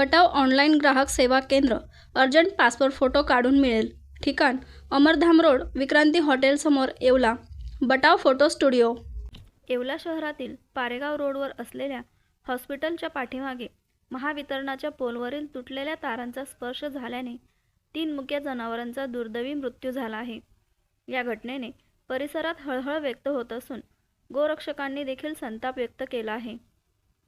बटाव online ग्राहक सेवा केंद्र अर्जंट पासपोर्ट फोटो काढून मिळेल. ठिकाण अमरधाम रोड विक्रांती हॉटेलसमोर Yeola. Batav photo studio. Yeola शहरातील पारेगाव रोडवर असलेल्या हॉस्पिटलच्या पाठीमागे महावितरणाच्या पोलवरील तुटलेल्या तारांचा स्पर्श झाल्याने तीन मुक्या जनावरांचा दुर्दैवी मृत्यू झाला आहे. या घटनेने परिसरात हळहळ व्यक्त होत असून गोरक्षकांनी देखील संताप व्यक्त केला आहे.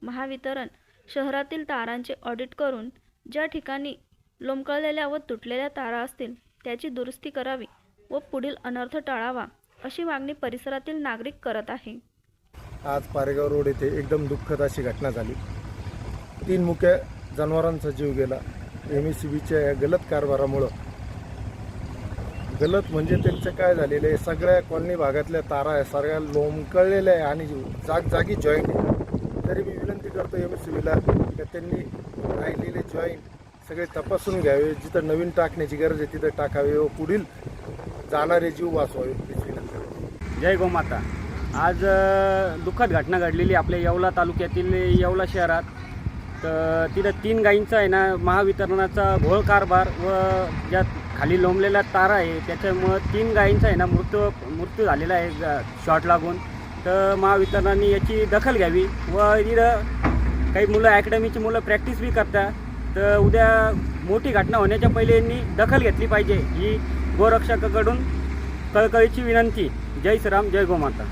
महावितरण शहरातील तारांचे ऑडिट करून ज्या ठिकाणी लोंबकळलेल्या व तुटलेल्या तारा असतील त्याची दुरुस्ती करावी व पुढील अनर्थ टाळावा अशी मागणी परिसरातील नागरिक करत आहे. आज पारेगाव रोड येथे एकदम दुःखद अशी घटना झाली. तीन मुख्य जनावरांचा जीव गेला. एम एस सी बीच्या या गलत कारभारामुळं. गलत म्हणजे त्यांचं काय झालेलं आहे? सगळ्या कॉलनी भागातल्या तारा आहे सगळ्या लोंबकळलेल्या आहे आणि जागजागी जॉईंट आहे तरी मी विनंती करतो एम एस सीला का त्यांनी राहिलेले जॉईंट सगळे तपासून घ्यावे. जिथं नवीन टाकण्याची गरज आहे तिथं टाकावे व पुढील जाणारे जीव वाचवावे. हीच विनंती करतो. जय गोमाता आज दुःखद घटना घडलेली आपल्या येवला तालुक्यातील येवला शहरात. तर तिथं तीन गायींचा आहे ना महावितरणाचा घोळ कारभार व ज्या खाली लोंबलेल्या तारा आहे. त्याच्यामुळं तीन गायींचा आहे ना मृत्यू मृत्यू झालेला आहे शॉट शॉर्ट लागून. तर महावितरणाने याची दखल घ्यावी व इथं काही मुलं अकॅडमीची मुलं प्रॅक्टिस बी करतात. तर उद्या मोठी घटना होण्याच्या पहिले यांनी दखल घेतली पाहिजे ही गोरक्षकाकडून कळकळीची विनंती. जय श्रीराम जय गोमाता.